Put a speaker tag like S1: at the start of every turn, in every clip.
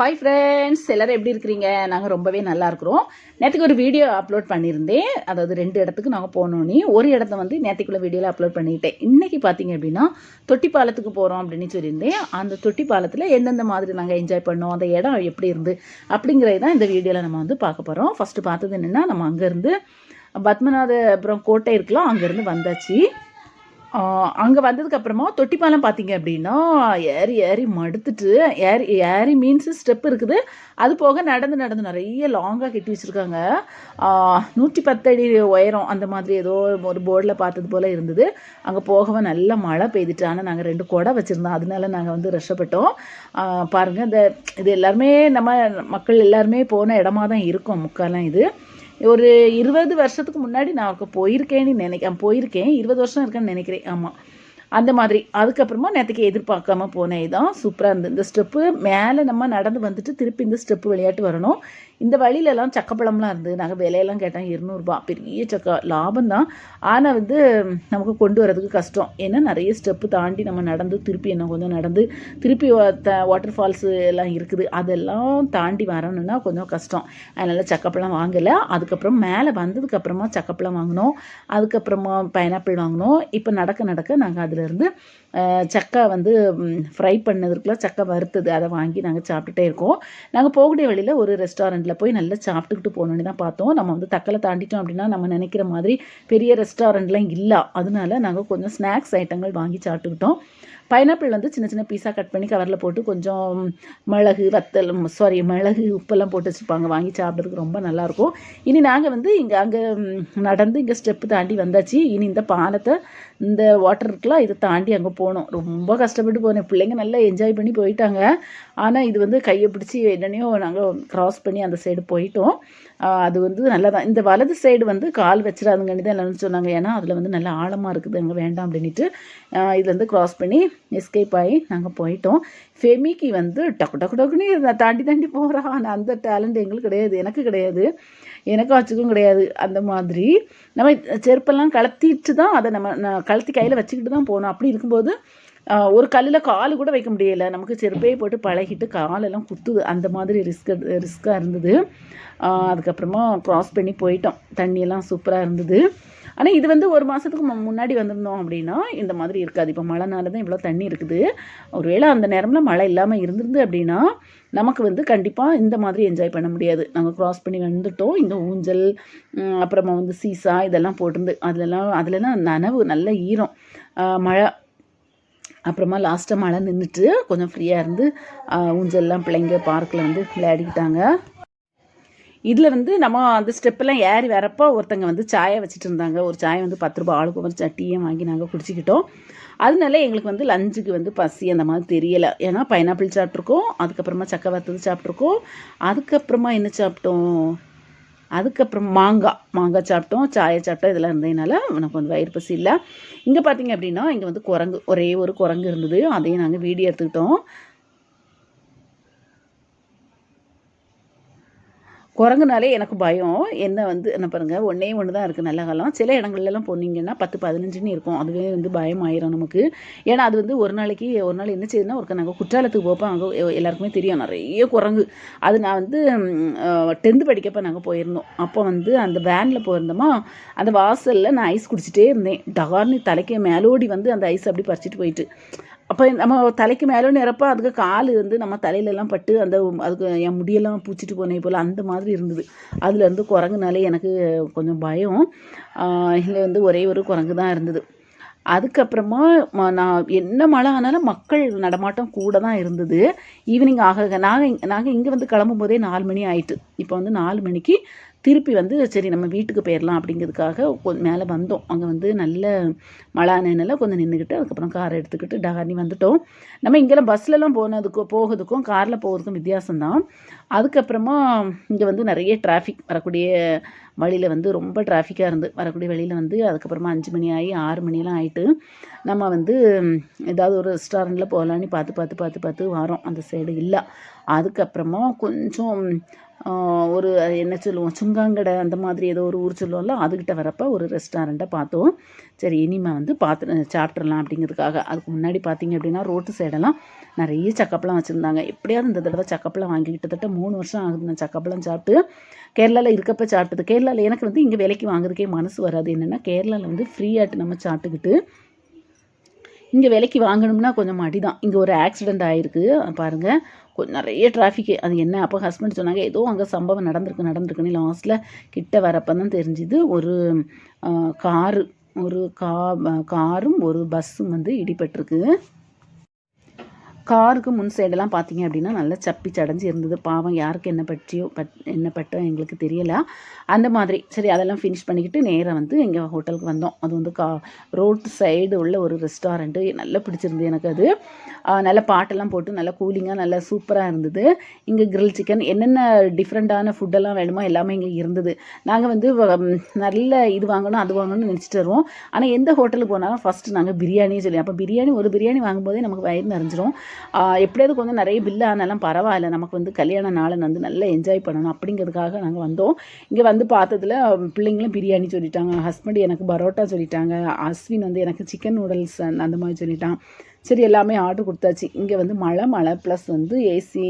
S1: Hi friends எல்லோரும் எப்படி இருக்கிறீங்க? நாங்கள் ரொம்பவே நல்லா இருக்கிறோம். நேற்றுக்கு ஒரு வீடியோ அப்லோட் பண்ணியிருந்தேன். அதாவது ரெண்டு இடத்துக்கு நாங்கள் போனோன்னே ஒரு இடத்த வந்து நேற்றுக்குள்ள வீடியோவில் அப்லோட் பண்ணிட்டேன். இன்றைக்கி பார்த்தீங்க அப்படின்னா தொட்டி பாலத்துக்கு போகிறோம் அப்படின்னு சொல்லியிருந்தேன். அந்த தொட்டி பாலத்தில் எந்தெந்த மாதிரி நாங்கள் என்ஜாய் பண்ணோம் அந்த இடம் எப்படி இருந்து அப்படிங்கிறது தான் இந்த வீடியோவில் நம்ம வந்து பார்க்க போகிறோம் ஃபஸ்ட்டு பார்த்தது என்னென்னா நம்ம அங்கேருந்து பத்மநாதபுரம் கோட்டை இருக்கலாம் அங்கேருந்து வந்தாச்சு. அங்கே வந்ததுக்கப்புறமா தொட்டிப்பாலம் பார்த்தீங்க அப்படின்னா ஏறி ஏறி மடுத்துட்டு ஏறி ஏறி மீன்ஸ் ஸ்டெப் இருக்குது. அது போக நடந்து நடந்து நிறைய லாங்காக கட்டி வச்சுருக்காங்க. நூற்றி பத்தடி உயரம் அந்த மாதிரி ஏதோ ஒரு போர்டில் பார்த்தது போல் இருந்தது. அங்கே போகவே நல்ல மழை பெய்துட்டு ஆனால் நாங்கள் ரெண்டு குடை வச்சுருந்தோம். அதனால நாங்கள் வந்து ரஷப்பட்டோம் பாருங்கள் இந்த இது எல்லாருமே நம்ம மக்கள் எல்லாருமே போன இடமா தான் இருக்கும் முக்காலாம் இது. ஒரு இருபது வருஷத்துக்கு முன்னாடி நான் போயிருக்கேன்னு நினைக்கிறேன். போயிருக்கேன். இருபது வருஷம் இருக்கேன்னு நினைக்கிறேன். ஆமாம் அந்த மாதிரி. அதுக்கப்புறமா நேற்றுக்கு எதிர்பார்க்காம போனேன் தான் சூப்பராக இருந்தது. இந்த ஸ்டெப்பு மேலே நம்ம நடந்து வந்துட்டு திருப்பி இந்த ஸ்டெப்பு விளையாட்டு வரணும். இந்த வழியிலலாம் சக்கப்பழம்லாம் இருந்து நாங்கள் விலையெல்லாம் கேட்டால் இருநூறுபா. பெரிய சக்கா. லாபம் தான். ஆனால் வந்து நமக்கு கொண்டு வரதுக்கு கஷ்டம். ஏன்னா நிறைய ஸ்டெப்பு தாண்டி நம்ம நடந்து திருப்பி என்ன கொஞ்சம் நடந்து திருப்பி வாட்டர் ஃபால்ஸு எல்லாம் இருக்குது. அதெல்லாம் தாண்டி வரணும்னா கொஞ்சம் கஷ்டம். அதனால் சக்கப்பழம் வாங்கலை. அதுக்கப்புறம் மேலே வந்ததுக்கப்புறமா சக்கப்பழம் வாங்கினோம். அதுக்கப்புறமா பைனாப்பிள் வாங்கினோம். இப்போ நடக்க நடக்க நாங்கள் அதில் இருந்து சக்கை வந்து ஃப்ரை பண்ணதுக்குள்ள சக்கை வறுத்தது அதை வாங்கி நாங்கள் சாப்பிட்டுட்டே இருக்கோம். நாங்கள் போகக்கூடிய வழியில் ஒரு ரெஸ்டாரண்ட்டில் போய் நல்லா சாப்பிட்டுக்கிட்டு போகணுன்னு தான் பார்த்தோம். நம்ம வந்து தக்கலை தாண்டிட்டோம் அப்படின்னா நம்ம நினைக்கிற மாதிரி பெரிய ரெஸ்டாரண்ட்லாம் இல்லை. அதனால நாங்கள் கொஞ்சம் ஸ்நாக்ஸ் ஐட்டங்கள் வாங்கி சாப்பிட்டுக்கிட்டோம். பைனாப்பிள் வந்து சின்ன சின்ன பீஸாக கட் பண்ணி கவரில் போட்டு கொஞ்சம் மிளகு வத்தல் சாரி மிளகு உப்பெல்லாம் போட்டு வச்சுருப்பாங்க. வாங்கி சாப்பிட்றதுக்கு ரொம்ப நல்லாயிருக்கும் இனி நாங்கள் வந்து இங்கே அங்கே நடந்து இங்கே ஸ்டெப்பு தாண்டி வந்தாச்சு. இனி இந்த பானத்தை இந்த வாட்டர் இருக்கலாம் இதை தாண்டி அங்கே போனோம். ரொம்ப கஷ்டப்பட்டு போனேன். பிள்ளைங்க நல்லா என்ஜாய் பண்ணி போயிட்டாங்க. ஆனால் இது வந்து கையை பிடிச்சி என்னென்னையோ நாங்கள் க்ராஸ் பண்ணி அந்த சைடு போயிட்டோம். அது வந்து நல்லா தான் இந்த வலது சைடு வந்து கால் வச்சிடாதுங்கன்னு தான் எல்லாரும் சொன்னாங்க. ஏன்னா அதில் வந்து நல்லா ஆழமாக இருக்குது. அங்கே வேண்டாம் அப்படின்ட்டு இதுலேருந்து க்ராஸ் பண்ணி எஸ்கேப் ஆகி நாங்கள் போயிட்டோம். ஃபெமிக்கு வந்து டக்கு டக்கு டக்குன்னு தாண்டி தாண்டி போகிறா ஆனால் அந்த டேலண்ட் எங்களுக்கு கிடையாது. எனக்கு கிடையாது. எனக்கும் வச்சுக்கும் கிடையாது. அந்த மாதிரி நம்ம செருப்பெல்லாம் கலத்திட்டு தான் அதை நம்ம கலத்தி கையில் வச்சுக்கிட்டு தான் போகணும். அப்படி இருக்கும்போது ஒரு கல்லில் கால் கூட வைக்க முடியலை. நமக்கு செருப்பே போட்டு பழகிட்டு காலெல்லாம் குத்துது. அந்த மாதிரி ரிஸ்க் ரிஸ்க்காக இருந்தது. அதுக்கப்புறமா க்ராஸ் பண்ணி போயிட்டோம். தண்ணியெல்லாம் சூப்பராக இருந்தது. ஆனால் இது வந்து ஒரு மாதத்துக்கு முன்னாடி வந்திருந்தோம் அப்படின்னா இந்த மாதிரி இருக்காது. இப்போ மழைனால தான் இவ்வளோ தண்ணி இருக்குது. ஒருவேளை அந்த நேரமில் மழை இல்லாமல் இருந்திருந்து அப்படின்னா நமக்கு வந்து கண்டிப்பாக இந்த மாதிரி என்ஜாய் பண்ண முடியாது. நாங்கள் க்ராஸ் பண்ணி வந்துட்டோம். இந்த ஊஞ்சல் அப்புறமா வந்து சீசா இதெல்லாம் போட்டிருந்து அதிலலாம் அதிலலாம் நனவு நல்ல ஈரம் மழை. அப்புறமா லாஸ்ட்டாக மழை நின்றுட்டு கொஞ்சம் ஃப்ரீயாக இருந்து ஊஞ்சல்லாம் பிள்ளைங்க பார்க்கில் வந்து விளையாடிக்கிட்டாங்க. இதில் வந்து நம்ம அந்த ஸ்டெப்பெல்லாம் ஏறி வரப்போ ஒருத்தங்க வந்து சாயை வச்சுட்டு இருந்தாங்க. ஒரு சாயை வந்து பத்து ரூபா ஆளுக்கு ஒரு சட்டியை வாங்கி நாங்கள் குடிச்சிக்கிட்டோம். அதனால எங்களுக்கு வந்து லஞ்சுக்கு வந்து பசி அந்த மாதிரி தெரியலை. ஏன்னா பைனாப்பிள் சாப்பிட்ருக்கோம் அதுக்கப்புறமா சக்கை வறுத்தது சாப்பிட்ருக்கோம் அதுக்கப்புறமா என்ன சாப்பிட்டோம்? அதுக்கப்புறம் மாங்காய் மாங்காய் சாப்பிட்டோம் சாயை சாப்பிட்டோம். இதெல்லாம் இருந்ததுனால எனக்கு வந்து வயிறு பசி இல்லை. இங்கே பார்த்தீங்க அப்படின்னா இங்கே வந்து குரங்கு ஒரே ஒரு குரங்கு இருந்தது. அதையும் நாங்கள் வீடியோ எடுத்துக்கிட்டோம். குரங்குனாலே எனக்கு பயம். என்ன வந்து என்ன பாருங்கள் ஒன்றே ஒன்று தான் இருக்குது நல்ல காலம். சில இடங்கள்லாம் போனீங்கன்னா பத்து பதினஞ்சுன்னு இருக்கும். அதுவே வந்து பயம் ஆயிரும் நமக்கு. ஏன்னா அது வந்து ஒரு நாளைக்கு ஒரு நாள் என்ன செய்யுதுன்னா ஒரு நாங்கள் குற்றாலத்துக்கு போப்போம் அங்கே எல்லாருக்குமே தெரியும். நிறைய குரங்கு. அது நான் வந்து டென்த்து படிக்கப்போ நாங்கள் போயிருந்தோம். அப்போ வந்து அந்த வேனில் போயிருந்தோமா அந்த வாசலில் நான் ஐஸ் குடிச்சிட்டே இருந்தேன். டகார்னு தலைக்கு மேலோடி வந்து அந்த ஐஸ் அப்படி பறிச்சிட்டு போயிட்டு. அப்போ நம்ம தலைக்கு மேலே நேரப்போ அதுக்கு கால் வந்து நம்ம தலையிலலாம் பட்டு அந்த அதுக்கு என் முடியெல்லாம் பூச்சிட்டு போனே போல் அந்த மாதிரி இருந்தது. அதுலேருந்து குரங்குனாலே எனக்கு கொஞ்சம் பயம். இதில் வந்து ஒரே ஒரு குரங்கு தான் இருந்தது. அதுக்கப்புறமா நான் என்ன மழை ஆனாலும் மக்கள் நடமாட்டம் கூட தான் இருந்தது. ஈவினிங் ஆக நாங்கள் நாங்கள் இங்கே வந்து கிளம்பும் போதே நாலு மணி ஆயிட்டு. இப்போ வந்து நாலு மணிக்கு திருப்பி வந்து சரி நம்ம வீட்டுக்கு போயிடலாம் அப்படிங்கிறதுக்காக கொஞ்சம் மேலே வந்தோம். அங்கே வந்து நல்ல மழை நினைல கொஞ்சம் நின்றுக்கிட்டு அதுக்கப்புறம் காரை எடுத்துக்கிட்டு டகார்னி வந்துட்டோம். நம்ம இங்கெல்லாம் பஸ்லலாம் போனதுக்கும் போகிறதுக்கும் காரில் போகிறதுக்கும் வித்தியாசம்தான். அதுக்கப்புறமா இங்கே வந்து நிறைய டிராஃபிக் வரக்கூடிய வழியில் வந்து ரொம்ப டிராஃபிக்காக இருந்து வரக்கூடிய வழியில் வந்து அதுக்கப்புறமா அஞ்சு மணி ஆகி ஆறு மணியெல்லாம் ஆகிட்டு நம்ம வந்து ஏதாவது ஒரு ரெஸ்டாரண்ட்டில் போகலான்னு பார்த்து பார்த்து பார்த்து பார்த்து வரோம். அந்த சைடு இல்லை. அதுக்கப்புறமா கொஞ்சம் ஒரு என்ன சொல்லுவோம் சுங்காங்கடை அந்த மாதிரி ஏதோ ஒரு ஊர் சொல்லுவோம்ல அதுக்கிட்ட வரப்போ ஒரு ரெஸ்டாரண்ட்டை பார்த்தோம். சரி இனிமே வந்து பார்த்து சாப்பிட்றலாம் அப்படிங்கிறதுக்காக. அதுக்கு முன்னாடி பார்த்தீங்க அப்படின்னா ரோட்டு சைடெல்லாம் நிறைய சக்கப்பளம் வச்சுருந்தாங்க. எப்படியாவது இந்த தடவை சக்கப்பளம் வாங்கி கிட்டத்தட்ட மூணு வருஷம் ஆகுது நான் சக்கப்பளம் சாப்பிட்டு. கேரளாவில் இருக்கப்போ சாப்பிட்டது. கேரளாவில் எனக்கு வந்து இங்கே விலைக்கு வாங்குறதுக்கே மனசு வராது. என்னென்னா கேரளாவில் வந்து ஃப்ரீயாட்டு நம்ம சாப்பிட்டுக்கிட்டு இங்கே விலைக்கு வாங்கணும்னா கொஞ்சம் மடி தான் இங்கே ஒரு ஆக்சிடெண்ட் ஆகிருக்கு பாருங்கள் கொஞ்சம் நிறைய டிராஃபிக்கு அது என்ன? அப்போ ஹஸ்பண்ட் சொன்னாங்க ஏதோ அங்கே சம்பவம் நடந்திருக்கு நடந்திருக்குன்னு லாஸ்ட்டில் கிட்ட வரப்போ தான் தெரிஞ்சுது. ஒரு காரு ஒரு கா காரும் ஒரு பஸ்ஸும் வந்து இடிபட்டிருக்கு. காருக்கு முன் சைடெல்லாம் பார்த்தீங்க அப்படின்னா நல்லா சப்பி சடைஞ்சு இருந்தது. பாவம் யாருக்கு என்ன பற்றியோ பட் என்ன பட்டோ எங்களுக்கு தெரியல. அந்த மாதிரி. சரி அதெல்லாம் ஃபினிஷ் பண்ணிக்கிட்டு நேராக வந்து எங்கள் ஹோட்டலுக்கு வந்தோம். அது வந்து கா ரோட்டு சைடு உள்ள ஒரு ரெஸ்டாரண்ட்டு நல்லா பிடிச்சிருந்து எனக்கு அது. நல்ல பாட்டெல்லாம் போட்டு நல்லா கூலிங்காக நல்லா சூப்பராக இருந்தது. இங்கே கிரில் சிக்கன் என்னென்ன டிஃப்ரெண்ட்டான ஃபுட்டெல்லாம் வேணுமோ எல்லாமே இங்கே இருந்தது. நாங்கள் வந்து வ- நல்ல இது வாங்கணும் அது வாங்கணும்னு நினச்சிட்டு வருவோம். ஆனால் எந்த ஹோட்டலுக்கு போனாலும் ஃபஸ்ட்டு நாங்கள் பிரியாணியும் சொல்லி அப்போ பிரியாணி ஒரு பிரியாணி வாங்கும்போதே நமக்கு வயிறு நிறைஞ்சிரும். எப்படியாவது கொஞ்சம் நிறைய பில்லு ஆனாலும் பரவாயில்ல. நமக்கு வந்து கல்யாண நாளை வந்து நல்லா என்ஜாய் பண்ணணும் அப்படிங்கிறதுக்காக நாங்கள் வந்தோம். இங்கே வந்து பார்த்ததுல பிள்ளைங்களும் பிரியாணி சொல்லிட்டாங்க. ஹஸ்பண்ட் எனக்கு பரோட்டா சொல்லிட்டாங்க. அஸ்வின் வந்து எனக்கு சிக்கன் நூடுல்ஸ் அந்த மாதிரி சொல்லிட்டான். சரி எல்லாமே ஆர்டர் கொடுத்தாச்சு. இங்கே வந்து மழை மழை ப்ளஸ் வந்து ஏசி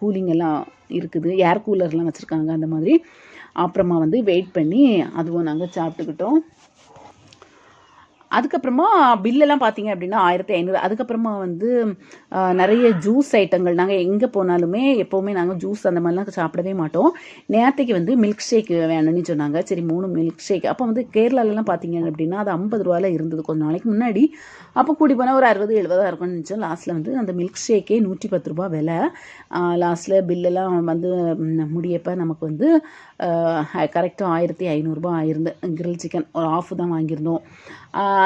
S1: கூலிங் எல்லாம் இருக்குது. ஏர் கூலர்லாம் வச்சுருக்காங்க அந்த மாதிரி. அப்புறமா வந்து வெயிட் பண்ணி அதுவும் நாங்கள் சாப்பிட்டுக்கிட்டோம். அதுக்கப்புறமா பில்லெல்லாம் பார்த்தீங்க அப்படின்னா ஆயிரத்தி ஐநூறு. அதுக்கப்புறமா வந்து நிறைய ஜூஸ் ஐட்டங்கள் நாங்கள் எங்கே போனாலுமே எப்போவுமே நாங்கள் ஜூஸ் அந்த மாதிரிலாம் சாப்பிடவே மாட்டோம். நேரத்துக்கு வந்து மில்க் ஷேக் வேணும்னு சொன்னாங்க. சரி மூணு மில்க் ஷேக் அப்போ வந்து கேரளாலலாம் பார்த்தீங்க அப்படின்னா அது ஐம்பது ரூபாயில் இருந்தது கொஞ்ச நாளைக்கு முன்னாடி. அப்போ கூடி போனால் ஒரு அறுபது எழுபதா இருக்கும்னு நினச்சோம் லாஸ்ட்டில் வந்து அந்த மில்க் ஷேக்கே நூற்றி பத்து ரூபா விலை. லாஸ்ட்டில் பில்லெல்லாம் வந்து முடியப்போ நமக்கு வந்து கரெக்டாக ஆயிரத்தி ஐநூறுரூபா ஆயிருந்து கிரில் சிக்கன் ஒரு ஆஃப் தான் வாங்கியிருந்தோம்.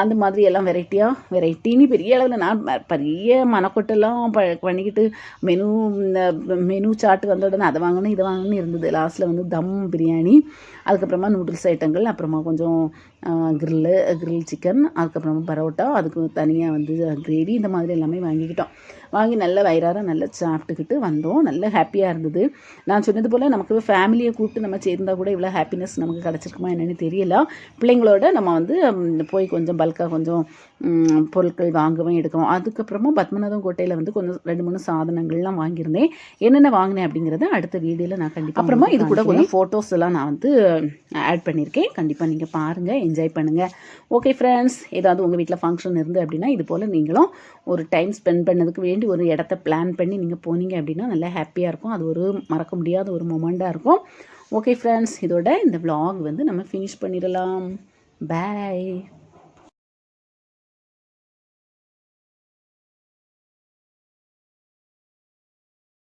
S1: அந்த மாதிரி எல்லாம் வெரைட்டியாக வெரைட்டின்னு பெரிய அளவில் நான் பெரிய மனக்கொட்டெல்லாம் ப பண்ணிக்கிட்டு மெனு இந்த மெனு சார்ட்டு வந்த உடனே அதை வாங்கணும் இதை வாங்கணும்னு இருந்தது. லாஸ்ட்டில் வந்து தம் பிரியாணி அதுக்கப்புறமா நூடுல்ஸ் ஐட்டங்கள் அப்புறமா கொஞ்சம் க்ரில்லு க்ரில் சிக்கன் அதுக்கப்புறமா பரோட்டா அதுக்கு தனியாக வந்து கிரேவி இந்த மாதிரி எல்லாமே வாங்கிக்கிட்டோம். வாங்கி நல்ல வயிறார நல்லா சாப்பிட்டுக்கிட்டு வந்தோம். நல்ல ஹாப்பியாக இருந்தது. நான் சொன்னது போல் நமக்கு ஃபேமிலியை கூப்பிட்டு நம்ம சேர்ந்தா கூட இவ்வளோ ஹாப்பினஸ் நமக்கு கிடச்சிருக்குமா என்னன்னு தெரியல. பிள்ளைங்களோட நம்ம வந்து போய் கொஞ்சம் பல்காக கொஞ்சம் பொருட்கள் வாங்கவும் எடுக்கவும். அதுக்கப்புறமா பத்மநாதம் கோட்டையில் வந்து கொஞ்சம் ரெண்டு மூணு சாதனங்கள்லாம் வாங்கியிருந்தேன். என்னென்ன வாங்கினேன் அப்படிங்கிறத அடுத்த வீடியோவில் நான் கண்டிப்பாக அப்புறமா இது கூட கொஞ்சம் ஃபோட்டோஸ் எல்லாம் நான் வந்து ஆட் பண்ணியிருக்கேன். கண்டிப்பாக நீங்கள் பாருங்கள் என்ஜாய் பண்ணுங்கள் ஓகே ஃப்ரெண்ட்ஸ் ஏதாவது உங்கள் வீட்டில் ஃபங்க்ஷன் இருந்து அப்படின்னா இது போல் நீங்களும் ஒரு டைம் ஸ்பெண்ட் பண்ணதுக்கு வேண்டி ஒரு இடத்த பிளான் பண்ணி நீங்கள் போனீங்க அப்படின்னா நல்லா ஹாப்பியாக இருக்கும். அது ஒரு மறக்க முடியாத ஒரு மொமெண்ட்டாக இருக்கும். ஓகே ஃப்ரெண்ட்ஸ் இதோட இந்த vlog வந்து நம்ம ஃபினிஷ் பண்ணிடலாம். பாய்